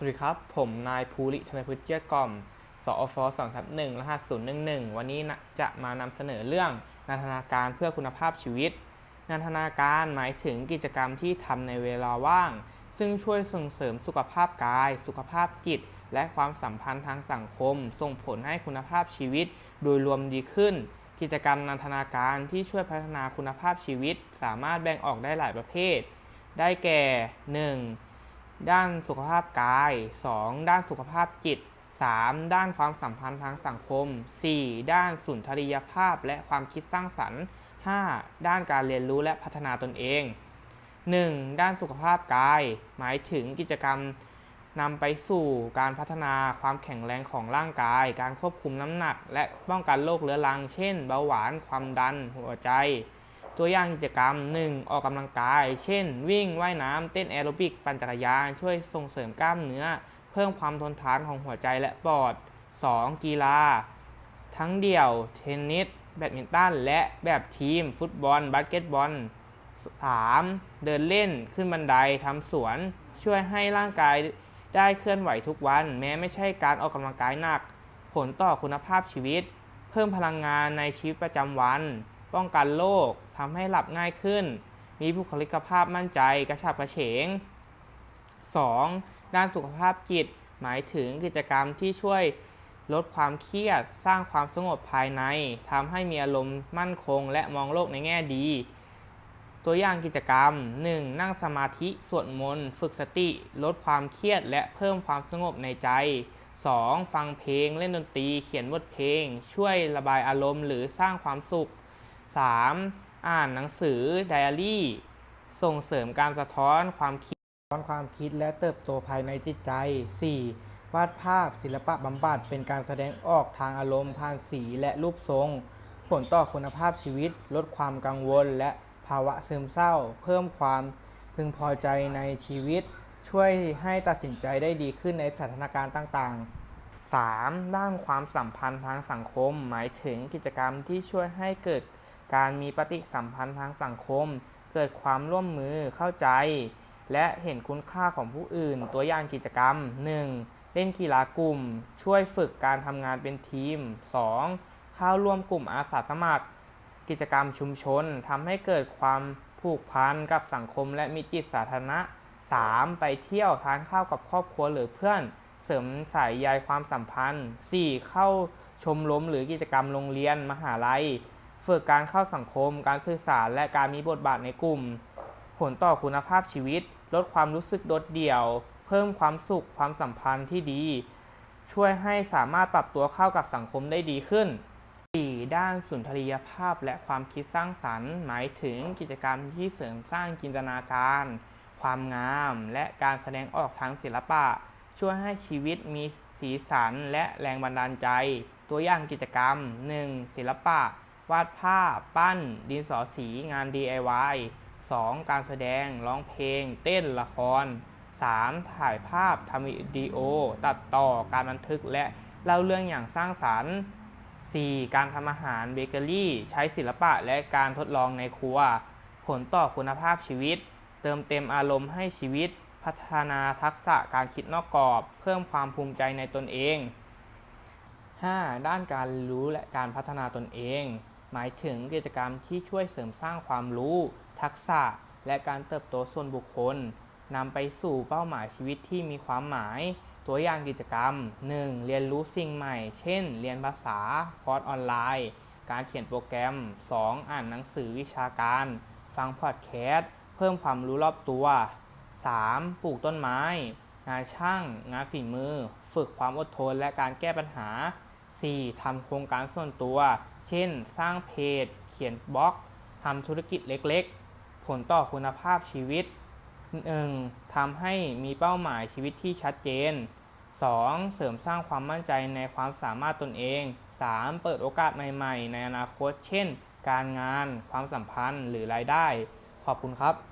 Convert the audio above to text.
สวัสดีครับ ผมนายภูริธนพฤกษ์เกี้ยกล่อม สอฟสองทับหนึ่งรหัสศูนย์หนึ่งหนึ่งวันนี้จะมานำเสนอเรื่องนันทนาการเพื่อคุณภาพชีวิต นันทนาการหมายถึงกิจกรรมที่ทำในเวลาว่าง ซึ่งช่วยส่งเสริมสุขภาพกาย สุขภาพจิต และความสัมพันธ์ทางสังคม ส่งผลให้คุณภาพชีวิต โดยรวมดีขึ้น กิจกรรมนันทนาการที่ช่วยพัฒนาคุณภาพชีวิต สามารถแบ่งออกได้หลายประเภท ได้แก่ 1. ด้านสุขภาพกาย 2. ด้านสุขภาพจิต 3. ด้านความสัมพันธ์ทางสังคม 4. ด้านสุนทรียภาพและความคิดสร้างสรรค์ 5. ด้านการเรียนรู้และพัฒนาตนเอง 1. ด้านสุขภาพกาย หมายถึงกิจกรรมนำไปสู่การพัฒนาความแข็งแรงของร่างกาย การควบคุมน้ำหนัก และป้องกันโรคเรื้อรัง เช่น เบาหวาน ความดัน หัวใจ ตัวอย่างกิจกรรม 1. ออกกำลังกาย เช่น วิ่งว่ายน้ำเต้นแอโรบิกปั่นจักรยาน ช่วยส่งเสริมกล้ามเนื้อ เพิ่มความทนทานของหัวใจและปอด 2. กีฬา ทั้งเดี่ยว เทนนิส แบดมินตัน และแบบทีม ฟุตบอล บาสเกตบอล 3. เดินเล่นขึ้นบันไดทำสวน ช่วยให้ร่างกายได้เคลื่อนไหวทุกวัน แม้ไม่ใช่การออกกำลังกายหนัก ผลต่อคุณภาพชีวิต เพิ่มพลังงานในชีวิตประจำวัน ป้องกันโรค ทำให้หลับง่ายขึ้น มีบุคลิกภาพมั่นใจกระฉับกระเฉง 2. ด้านสุขภาพจิต หมายถึงกิจกรรมที่ช่วยลดความเครียด สร้างความสงบภายในทำให้มีอารมณ์มั่นคง และมองโลกในแง่ดี ตัวอย่างกิจกรรม 1. นั่งสมาธิสวดมนต์ ฝึกสติ ลดความเครียด และเพิ่มความสงบในใจ 2. ฟังเพลง เล่นดนตรี เขียนบทเพลง ช่วยระบายอารมณ์หรือสร้างความสุข 3. อ่านหนังสือไดอารี่ ส่งเสริมการสะท้อนความคิดสะท้อนความคิดและเติบโตภายในจิตใจ 4. วาดภาพศิลปะบำบัดเป็นการแสดงออกทางอารมณ์ผ่านสีและรูปทรง ผลต่อคุณภาพชีวิต ลดความกังวล และภาวะซึมเศร้า เพิ่มความพึงพอใจในชีวิต ช่วยให้ตัดสินใจได้ดีขึ้นในสถานการณ์ต่าง ๆ 3. ด้านความสัมพันธ์ทางสังคม หมายถึงกิจกรรมที่ช่วยให้เกิด การมีปฏิสัมพันธ์ทางสังคม เกิดความร่วมมือเข้าใจ และเห็นคุณค่าของผู้อื่น ตัวอย่างกิจกรรม 1. เล่นกีฬากลุ่ม ช่วยฝึกการทำงานเป็นทีม 2. เข้าร่วมกลุ่มอาสาสมัคร กิจกรรมชุมชนทำให้เกิดความผูกพันกับสังคมและมีจิตสาธารณะ 3. ไปเที่ยวทานข้าวกับครอบครัวหรือเพื่อน เสริมสายใยความสัมพันธ์ 4. เข้าชมรมหรือกิจกรรมโรงเรียนมหาลัย ฝึกการเข้าสังคม การสื่อสาร และการมีบทบาทในกลุ่ม ผลต่อคุณภาพชีวิต ลดความรู้สึกโดดเดี่ยว เพิ่มความสุขความสัมพันธ์ที่ดี ช่วยให้สามารถปรับตัวเข้ากับสังคมได้ดีขึ้น 4. ด้านสุนทรียภาพและความคิดสร้างสรรค์ หมายถึงกิจกรรมที่เสริมสร้างจินตนาการ ความงาม และการแสดงออกทางศิลปะ ช่วยให้ชีวิตมีสีสันและแรงบันดาลใจ ตัวอย่างกิจกรรม 1. ศิลปะ วาดภาพ ปั้น ดินสอสี งาน DIY 2. การแสดง ร้องเพลง เต้น ละคร 3. ถ่ายภาพ ทำวิดีโอ ตัดต่อ การบันทึก และเล่าเรื่องอย่างสร้างสรรค์ 4. การทำอาหาร เบเกอรี่ ใช้ศิลปะและการทดลองในครัว ผลต่อคุณภาพชีวิต เติมเต็มอารมณ์ให้ชีวิต พัฒนาทักษะการคิดนอกกรอบ เพิ่มความภูมิใจในตนเอง 5. ด้านการรู้และการพัฒนาตนเอง หมายถึงกิจกรรมที่ช่วยเสริมสร้างความรู้ ทักษะ และการเติบโตส่วนบุคคลนำไปสู่เป้าหมายชีวิตที่มีความหมาย ตัวอย่างกิจกรรม 1. เรียนรู้สิ่งใหม่ เช่น เรียนภาษา คอร์สออนไลน์ การเขียนโปรแกรม 2. อ่านหนังสือวิชาการ ฟังพอดแคสต์เพิ่มความรู้รอบตัว 3. ปลูกต้นไม้ งานช่าง งานฝีมือ ฝึกความอดทนและการแก้ปัญหา 4. ทำโครงการส่วนตัว เช่น สร้างเพจ เขียนบล็อกทำธุรกิจเล็กๆ ผลต่อคุณภาพชีวิต 1. ทำให้มีเป้าหมายชีวิตที่ชัดเจน 2. เสริมสร้างความมั่นใจในความสามารถตนเอง 3. เปิดโอกาสใหม่ ๆ ในอนาคต เช่น การงาน ความสัมพันธ์ หรือรายได้ ขอบคุณครับ